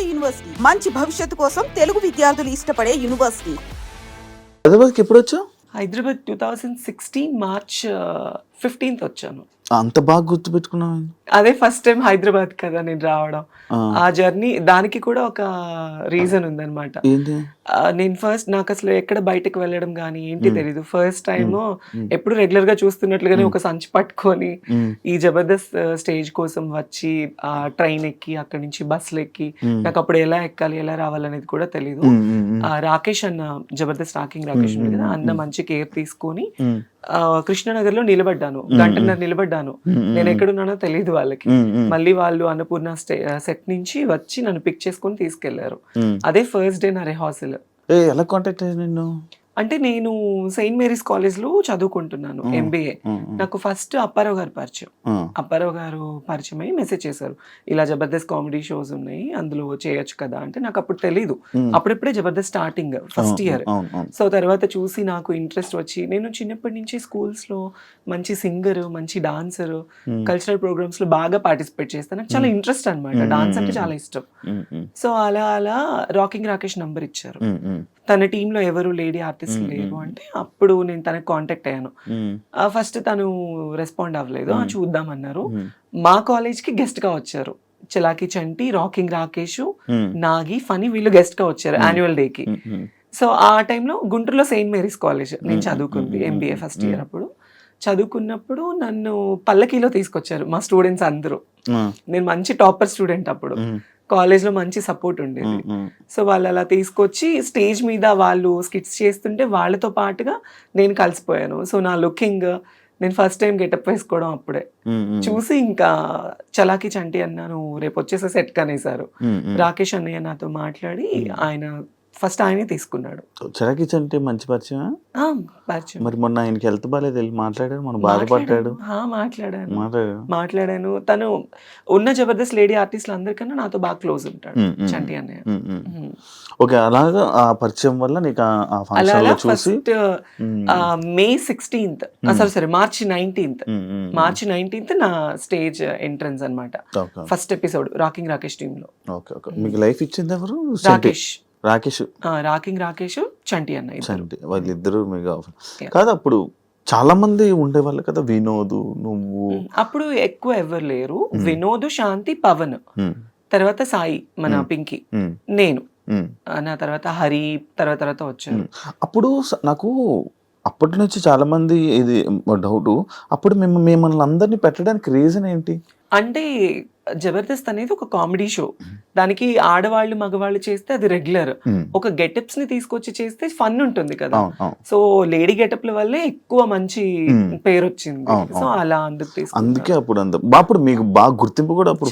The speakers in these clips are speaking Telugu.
నాడు యూనివర్సిటీ. మంచి భవిష్యత్తు కోసం తెలుగు విద్యార్థులు ఇష్టపడే యూనివర్సిటీ. హైదరాబాద్కి ఎప్పుడు వచ్చావు? Hyderabad two thousand sixteen March fifteenth వచ్చాను. అంత బాగా గుర్తుపెట్టుకున్నావు అదే ఫస్ట్ టైం హైదరాబాద్ కదా నేను రావడం. ఆ. జర్నీ దానికి కూడా ఒక రీజన్ ఉందన్నమాట. నేను ఫస్ట్ నాకు అసలు ఎక్కడ బయటకు వెళ్ళడం కానీ ఏంటి తెలీదు. ఫస్ట్ టైం ఎప్పుడు రెగ్యులర్గా చూస్తున్నట్లుగానే ఒక సంచి పట్టుకొని. ఈ జబర్దస్త్ స్టేజ్ కోసం వచ్చి ఆ ట్రైన్ ఎక్కి అక్కడి నుంచి బస్సులు ఎక్కి నాకు అప్పుడు ఎలా ఎక్కాలి ఎలా రావాలనేది కూడా తెలీదు. రాకేష్ అన్న జబర్దస్త్ రాకింగ్ రాకేష్ ఉంది కదా అన్న మంచి కేర్ తీసుకొని కృష్ణనగర్లో నిలబడ్డాను. గంటన్నర నిలబడ్డాను. నేను ఎక్కడున్నానో తెలియదు వాళ్ళకి. మళ్ళీ వాళ్ళు అన్నపూర్ణ సెట్ నుంచి వచ్చి నన్ను పిక్ చేసుకొని తీసుకెళ్ళారు. అదే ఫస్ట్ డే నా రిహార్సల్. ఎలా కాంటాక్ట్ నిన్ను? అంటే నేను సెయింట్ మేరీస్ కాలేజ్లో చదువుకుంటున్నాను ఎంబీఏ. నాకు ఫస్ట్ అప్పారావు గారు పరిచయం. అప్పారావు గారు పరిచయం అయ్యి మెసేజ్ చేశారు. ఇలా జబర్దస్త్ కామెడీ షోస్ ఉన్నాయి అందులో చేయొచ్చు కదా అంటే నాకు అప్పుడు తెలీదు. అప్పుడప్పుడే Jabardasth starting first year. So తర్వాత చూసి నాకు ఇంట్రెస్ట్ వచ్చి నేను చిన్నప్పటి నుంచి schools లో మంచి సింగర్ మంచి డాన్సర్ కల్చరల్ ప్రోగ్రామ్స్లో బాగా పార్టిసిపేట్ చేస్తాను నాకు చాలా ఇంట్రెస్ట్ అన్నమాట. డాన్స్ అంటే చాలా ఇష్టం. సో అలా అలా రాకింగ్ రాకేష్ నంబర్ ఇచ్చారు. తన టీంలో ఎవరు లేడీ ఆర్టిస్ట్ లేరు అంటే అప్పుడు నేను తనకి కాంటాక్ట్ అయ్యాను. ఫస్ట్ తను రెస్పాండ్ అవ్వలేదు. చూద్దామన్నారు. మా కాలేజ్కి గెస్ట్గా వచ్చారు. చిలాకి చంటి రాకింగ్ రాకేష్. నాగి ఫనీ వీళ్ళు గెస్ట్గా వచ్చారు యాన్యువల్ డే కి. మ్మ్, మ్మ్. సో ఆ టైంలో గుంటూరులో సెయింట్ మేరీస్ కాలేజ్ నేను చదువుకుంది ఎంబీఏ ఫస్ట్ ఇయర్ అప్పుడు. చదువుకున్నప్పుడు నన్ను పల్లకీలో తీసుకొచ్చారు మా స్టూడెంట్స్ అందరూ. నేను మంచి టాపర్ స్టూడెంట్ అప్పుడు. మ్మ్. కాలేజ్లో మంచి సపోర్ట్ ఉండేది. సో వాళ్ళు అలా తీసుకొచ్చి స్టేజ్ మీద వాళ్ళు స్కిట్స్ చేస్తుంటే వాళ్ళతో పాటుగా నేను కలిసిపోయాను సో నా లుకింగ్ నేను ఫస్ట్ టైం గెటప్ వేసుకోవడం అప్పుడే. చూసి ఇంకా చలాకి చంటి అన్నాను రేపు వచ్చేసే సెట్ కనేసారు. రాకేష్ అన్నయ్య నాతో మాట్లాడి ఆయన ఫస్ట్ ఆయనే తీసుకున్నాడు. చిరాకిచ్ అంటే మంచి పరిచయం పరిచయం. మరి మొన్న ఆయనకి హెల్త్ బాగాలేదు వెళ్ళి మాట్లాడాడు మనం బాధపడ్డాడు మాట్లాడాను. మాట్లాడాను. మాట్లాడాడు. మాట్లాడాను. తను ఉన్న జబర్దస్త్ లేడీ ఆర్టిస్టులు అందరికన్నా నాతో బాగా క్లోజ్ ఉంటాడు. చంటి అన్నయ్య. ఓకే అలాగా ఆ పరిచయం వల్ల నీకు ఆ- ఫంక్షన్ చూసి May sixteenth. Sorry sorry March nineteenth. March nineteenth నా స్టేజ్ ఎంట్రన్స్ అన్నమాట. Okay first episode rocking Rakesh టీమ్లో ఓకే ఓకే. మీకు లైఫ్ ఇచ్చింది ఎవరు? రాకేష్. రాకేష్. రాకింగ్ రాకేష్ చంటి అన్న. చంటి వాళ్ళిద్దరు Yeah. కాదు అప్పుడు చాలా మంది ఉండేవాళ్ళు కదా వినోద్ నువ్వు. అప్పుడు ఎక్కువ ఎవరు లేరు. వినోద్ శాంతి పవన్. తర్వాత సాయి మన పింకీ. నేను. నా తర్వాత హరి తర్వాత తర్వాత వచ్చారు. మ్మ్. అప్పుడు నాకు అప్పటి నుంచి చాలా మంది ఇది డౌట్ అప్పుడు మేము మిమ్మల్ని అందరినీ పెట్టడానికి రీజన్ ఏంటి? అంటే జబర్దస్త్ అనేది ఒక కామెడీ షో దానికి ఆడవాళ్ళు మగవాళ్ళు చేస్తే అది రెగ్యులర్. ఒక గెటప్స్ని తీసుకొచ్చి చేస్తే ఫన్ ఉంటుంది కదా సో లేడీ గెటప్ల వల్లే ఎక్కువ మంచి. పేరు వచ్చింది సో. అలా అందుకు. అందుకే అప్పుడు అప్పుడు మీకు బాగా గుర్తింపు కూడా అప్పుడు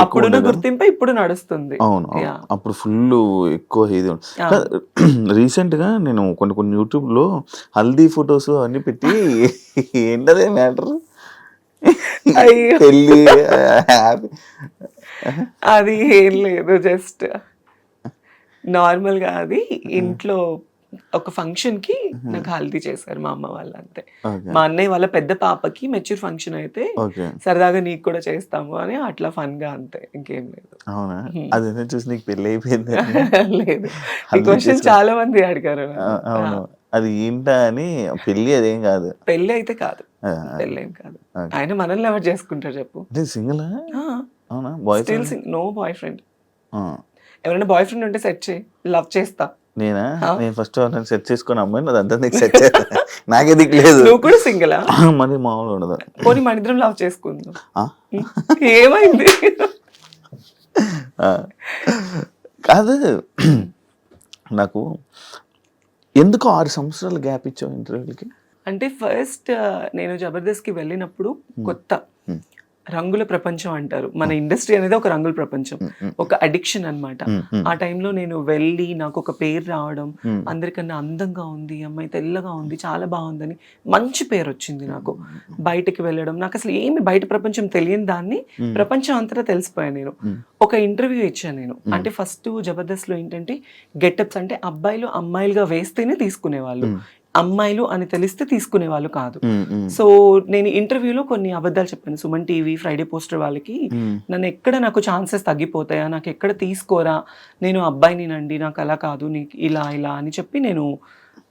అప్పుడున్న? గుర్తింపు ఇప్పుడు నడుస్తుంది అవును. అప్పుడు ఫుల్ ఎక్కువ ఇది రీసెంట్గా నేను కొన్ని కొన్ని యూట్యూబ్లో హల్దీ ఫొటోస్ అవన్నీ పెట్టి ఏంటదే మ్యాటర్. పెళ్ళి. అది. ఏం లేదు జస్ట్ నార్మల్గా అది ఇంట్లో ఒక ఫంక్షన్కి నాకు హల్దీ చేశారు మా అమ్మ వాళ్ళు అంతే. మా అన్నయ్య వాళ్ళ పెద్ద పాపకి మెచ్యూర్ ఫంక్షన్ అయితే సరదాగా నీకు కూడా చేస్తాము అని అట్లా ఫన్గా అంతే ఇంకేం లేదు. అవునా? అది చూసి నీకు పెళ్ళి అయిపోయింది లేదు. ఈ క్వశ్చన్. చాలా మంది అడిగారు. అవును. అది ఏంటా అని పెళ్ళి అదేం కాదు. పెళ్ళి అయితే కాదు. పెళ్ళి కాదు. ఆయన మనల్ని ఎవరు చేసుకుంటారు చెప్పు. Single? Still no boyfriend ఎవరైనా బాయ్ ఫ్రెండ్ ఉంటే సెట్ చేయి. లవ్ చేస్తా. నేనా. నేను ఫస్ట్ సెట్ చేసుకుని అమ్మాయి అదంతా నీకు సెట్ చేస్తా. నాకే దిక్కు లేదు. నువ్వు కూడా సింగిలా మరి మామూలు ఉండదు. పోనీ మన ఇద్దరం లవ్ చేసుకుందాం? ఏమైంది. కాదు. నాకు ఎందుకు ఆరు సంవత్సరాలు గ్యాప్ ఇచ్చావు ఇంటర్వ్యూలకి అంటే ఫస్ట్ నేను జబర్దస్త్కి వెళ్ళినప్పుడు కొత్త Hmm. రంగుల ప్రపంచం అంటారు మన ఇండస్ట్రీ అనేది ఒక రంగుల ప్రపంచం Hmm. ఒక అడిక్షన్ అన్నమాట Hmm. Hmm. ఆ టైంలో నేను వెళ్ళి నాకు ఒక పేరు రావడం Hmm. అందరికన్నా అందంగా ఉంది అమ్మాయి తెల్లగా ఉంది చాలా బాగుందని మంచి పేరు వచ్చింది నాకు బయటికి వెళ్ళడం నాకు అసలు ఏమి బయట ప్రపంచం తెలియని దాన్ని Hmm. ప్రపంచం అంతటా తెలిసిపోయాను నేను Hmm. ఒక ఇంటర్వ్యూ ఇచ్చాను నేను అంటే ఫస్ట్ జబర్దస్త్లో ఏంటంటే గెటప్స్ అంటే అబ్బాయిలు అమ్మాయిలుగా వేస్తేనే తీసుకునేవాళ్ళు Hmm. అమ్మాయిలు అని తెలిస్తే తీసుకునే వాళ్ళు కాదు. సో నేను ఇంటర్వ్యూలో కొన్ని అబద్ధాలు చెప్పాను. సుమన్ టీవీ ఫ్రైడే పోస్టర్ వాళ్ళకి. నన్ను ఎక్కడ నాకు ఛాన్సెస్ తగ్గిపోతాయా? నాకు ఎక్కడ తీసుకోరా? నేను అబ్బాయినినండి నాకు అలా కాదు నీకు ఇలా ఇలా అని చెప్పి నేను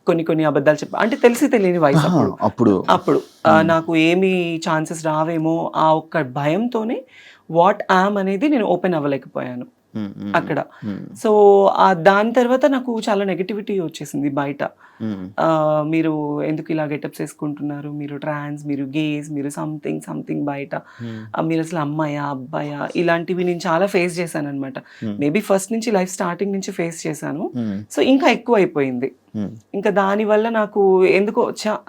కొన్ని కొన్ని అబద్ధాలు చెప్పా. అంటే తెలిసి తెలియని వయసు అప్పుడు. అప్పుడు. నాకు ఏమి ఛాన్సెస్ రావేమో ఆ ఒక్క భయంతోనే వాట్ యామ్ అనేది నేను ఓపెన్ అవ్వలేకపోయాను. అక్కడ. సో ఆ దాని తర్వాత నాకు చాలా నెగటివిటీ వచ్చేసింది బయట. మీరు ఎందుకు ఇలా గెటప్స్ వేసుకుంటున్నారు? మీరు ట్రాన్స్ మీరు గేస్ మీరు సంథింగ్ సంథింగ్ బయట. మీరు అసలు అమ్మాయా అబ్బాయా? ఇలాంటివి నేను చాలా ఫేస్ చేశాను అనమాట. మేబీ ఫస్ట్ నుంచి లైఫ్ స్టార్టింగ్ నుంచి ఫేస్ చేశాను. సో ఇంకా ఎక్కువ అయిపోయింది ఇంకా దానివల్ల నాకు ఎందుకో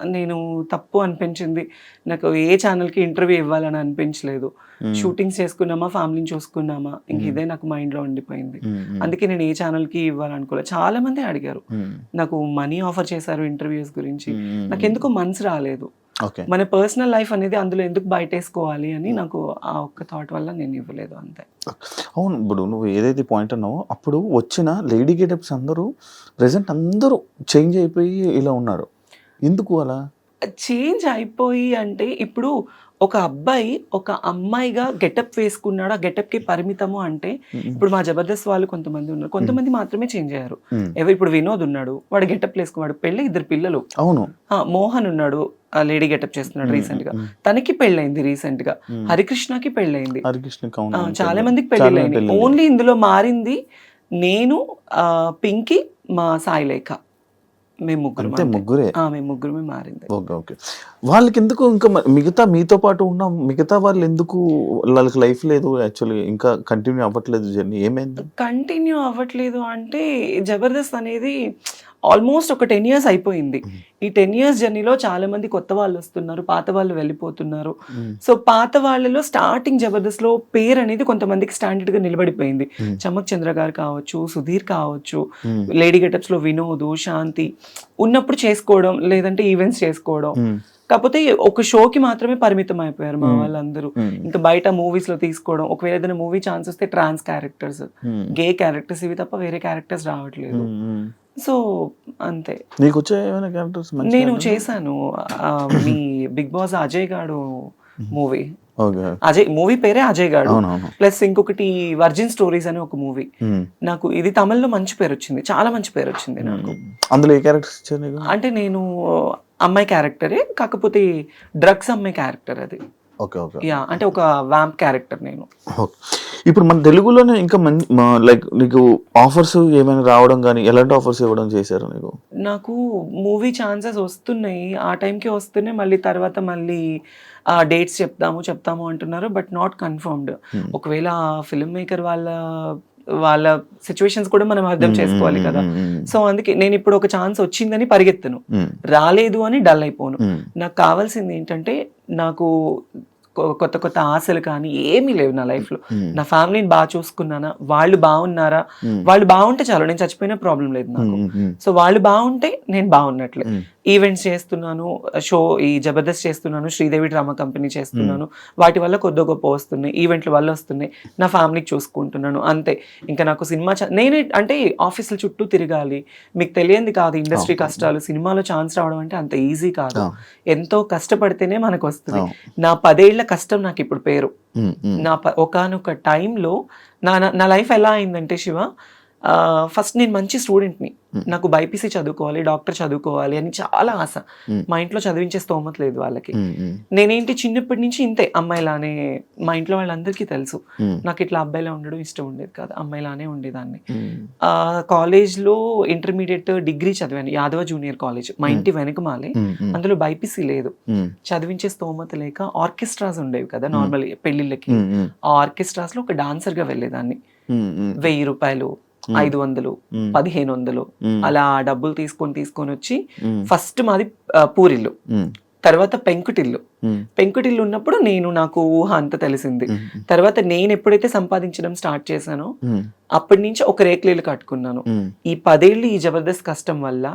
నేను తప్పు అనిపించింది. నాకు ఏ ఛానల్కి ఇంటర్వ్యూ ఇవ్వాలని అనిపించలేదు. షూటింగ్స్ చేసుకున్నామా ఫ్యామిలీని చూసుకున్నామా ఇంక ఇదే నాకు మైండ్లో ఉండిపోయింది. ఉమ్, ఉమ్, అందుకే నేను ఏ ఛానల్కి ఇవ్వాలనుకోలేదు చాలా మంది అడిగారు నాకు మనీ ఆఫర్ చేశారు ఇంటర్వ్యూస్ గురించి. నాకు ఎందుకో మనసు రాలేదు. మన పర్సనల్ లైఫ్ అనేది అందులో ఎందుకు బయటేసుకోవాలి అని నాకు ఆ ఒక్క థాట్ వల్ల నేను ఇవ్వలేదు అంతే. అవును ఇప్పుడు నువ్వు ఏదైతే పాయింట్ అన్నావో అప్పుడు వచ్చిన లేడీ గెటప్స్ అందరూ ప్రెసెంట్ అందరూ చేంజ్ అయిపోయి ఇలా ఉన్నారు. ఎందుకు అలా? చేంజ్ అయిపోయి అంటే ఇప్పుడు ఒక అబ్బాయి ఒక అమ్మాయిగా గెటప్ వేసుకున్నాడు. ఆ గెటప్కి పరిమితము అంటే ఇప్పుడు మా జబర్దస్త్ వాళ్ళు కొంతమంది ఉన్నారు. కొంతమంది మాత్రమే చేంజ్ అయ్యారు. ఎవరు ఇప్పుడు వినోద్ ఉన్నాడు వాడు గెటప్ వేసుకున్నాడు. పెళ్ళి ఇద్దరు పిల్లలు. అవును. మోహన్ ఉన్నాడు ఆ లేడీ గెటప్ చేస్తున్నాడు రీసెంట్గా. తనకి పెళ్ళైంది రీసెంట్గా. హరికృష్ణకి పెళ్ళైంది. చాలా పెళ్ళి. మందికి పెళ్ళిళ్ళు. ఓన్లీ ఇందులో మారింది నేను పింకీ మా సాయి లేఖ. మేము ముగ్గురు అంతే ముగ్గురే. మేము ముగ్గురమే మారింది. Okay okay. వాళ్ళకి ఎందుకు ఇంకా మిగతా మీతో పాటు ఉన్న మిగతా వాళ్ళు ఎందుకు వాళ్ళకి లైఫ్ లేదు యాక్చువల్లీ ఇంకా కంటిన్యూ అవ్వట్లేదు జర్నీ ఏమైంది? కంటిన్యూ అవ్వట్లేదు అంటే జబర్దస్త్ అనేది ఆల్మోస్ట్ ఒక టెన్ ఇయర్స్ అయిపోయింది. ఈ టెన్ ఇయర్స్ జర్నీలో చాలా మంది కొత్త వాళ్ళు వస్తున్నారు పాత వాళ్ళు వెళ్ళిపోతున్నారు. సో పాత వాళ్ళలో స్టార్టింగ్ జబర్దస్త్లో పేరు అనేది కొంతమందికి స్టాండర్డ్గా నిలబడిపోయింది. చమక్ చంద్ర గారు కావచ్చు సుధీర్ కావచ్చు లేడీ గెటప్స్లో వినోద్ శాంతి ఉన్నప్పుడు చేసుకోవడం లేదంటే ఈవెంట్స్ చేసుకోవడం. కాకపోతే ఒక షోకి మాత్రమే పరిమితం అయిపోయారు మా. వాళ్ళందరూ. ఇంకా బయట మూవీస్లో తీసుకోవడం ఒకవేళ ఏదైనా మూవీ ఛాన్స్ వస్తే ట్రాన్స్ క్యారెక్టర్స్ గే క్యారెక్టర్స్ ఇవి తప్ప వేరే క్యారెక్టర్స్ రావట్లేదు. సో అంతే. నీకు వచ్చే ఏమైనా క్యారెక్టర్స్ నేను చేశాను. మీ బిగ్ బాస్ అజయ్ గాడు మూవీ. అజయ్ మూవీ పేరే అజయ్ గాడు. ప్లస్ ఇంకొకటి వర్జిన్ స్టోరీస్ అనే ఒక మూవీ. నాకు ఇది తమిళ్ళో మంచి పేరు వచ్చింది. చాలా మంచి పేరు వచ్చింది నాకు. అందులో ఏ క్యారెక్టర్స్ అంటే నేను అమ్మాయి క్యారెక్టరే కాకపోతే డ్రగ్స్ అమ్మాయి క్యారెక్టర్ అది. Okay okay. యా అంటే ఒక వ్యాంప్ క్యారెక్టర్ నేను. ఇప్పుడు మన తెలుగులోనే ఇంకా లైక్ నీకు ఆఫర్స్ ఏమైనా రావడం కానీ ఎలాంటి ఆఫర్స్ ఇవ్వడం చేశారు నీకు? నాకు మూవీ ఛాన్సెస్ వస్తున్నాయి. ఆ టైంకి వస్తున్నాయి. మళ్ళీ తర్వాత మళ్ళీ ఆ డేట్స్ చెప్తాము చెప్తాము అంటున్నారు బట్ నాట్ కన్ఫర్మ్డ్ Hmm. ఒకవేళ ఫిల్మ్ మేకర్ వాళ్ళ వాళ్ళ సిచ్యువేషన్స్ కూడా మనం అర్థం చేసుకోవాలి కదా. ఉమ్, ఉమ్, సో అందుకే నేను ఇప్పుడు ఒక ఛాన్స్ వచ్చిందని పరిగెత్తను. రాలేదు అని డల్ అయిపోను. నాకు కావాల్సింది ఏంటంటే నాకు కొత్త కొత్త ఆశలు కానీ ఏమీ లేవు నా లైఫ్లో. నా ఫ్యామిలీని బాగా చూసుకున్నానా? వాళ్ళు బాగున్నారా? వాళ్ళు బాగుంటే చాలు నేను చచ్చిపోయినా ప్రాబ్లం లేదు నాకు. సో వాళ్ళు బాగుంటే నేను బాగున్నట్లే. ఈవెంట్స్ చేస్తున్నాను షో ఈ జబర్దస్త్ చేస్తున్నాను శ్రీదేవి డ్రామా కంపెనీ చేస్తున్నాను. వాటి వల్ల కొద్ది గొప్ప వస్తున్నాయి ఈవెంట్ల వల్ల వస్తున్నాయి. నా ఫ్యామిలీకి చూసుకుంటున్నాను అంతే. ఇంకా నాకు సినిమా నేనే అంటే ఆఫీసుల చుట్టూ తిరగాలి. మీకు తెలియంది కాదు ఇండస్ట్రీ కష్టాలు. సినిమాలో ఛాన్స్ రావడం అంటే అంత ఈజీ కాదు. ఎంతో కష్టపడితేనే మనకు వస్తుంది. నా పదేళ్ళ కష్టం నాకు ఇప్పుడు పేరు నా ఒకనొక టైంలో నా- నా లైఫ్ ఎలా అయిందంటే శివ ఫస్ట్ నేను మంచి స్టూడెంట్ని నాకు బైపీసీ చదువుకోవాలి డాక్టర్ చదువుకోవాలి అని చాలా ఆశ. Hmm. మా ఇంట్లో చదివించే స్తోమత లేదు వాళ్ళకి. ఉమ్, నేనేంటి చిన్నప్పటి నుంచి ఇంతే అమ్మాయిలానే మా ఇంట్లో వాళ్ళందరికీ తెలుసు. నాకు ఇట్లా అబ్బాయిలా ఉండడం ఇష్టం ఉండేది కాదు అమ్మాయిలానే ఉండేదాన్ని. కాలేజ్లో ఇంటర్మీడియట్ డిగ్రీ చదివాను యాదవ జూనియర్ కాలేజ్ మా ఇంటి వెనకమాలే. అందులో బైపీసీ లేదు. చదివించే స్తోమత లేక ఆర్కెస్ట్రాస్ ఉండేవి కదా నార్మల్ పెళ్ళిళ్ళకి ఆ ఆర్కెస్ట్రాస్లో ఒక డాన్సర్గా వెళ్ళేదాన్ని. వెయ్యి రూపాయలు ఐదు వందలు పదిహేను వందలు. అలా డబ్బులు తీసుకొని తీసుకొని వచ్చి ఫస్ట్ మాది పూరిల్లు. తర్వాత పెంకుటిల్లు. పెంకుటిల్లు ఉన్నప్పుడు నేను నాకు ఊహ అంత తెలిసింది. తర్వాత నేను ఎప్పుడైతే సంపాదించడం స్టార్ట్ చేశానో అప్పటి నుంచి ఒక రేక్లీలు కట్టుకున్నాను. ఈ పదేళ్ళు ఈ జబర్దస్త్ కష్టం వల్ల.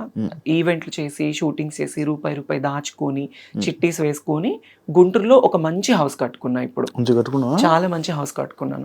ఈవెంట్లు చేసి షూటింగ్స్ చేసి రూపాయి రూపాయి దాచుకొని చిట్టీస్ వేసుకొని గుంటూరులో ఒక మంచి హౌస్ కట్టుకున్నా ఇప్పుడు. చాలా మంచి హౌస్ కట్టుకున్నాను.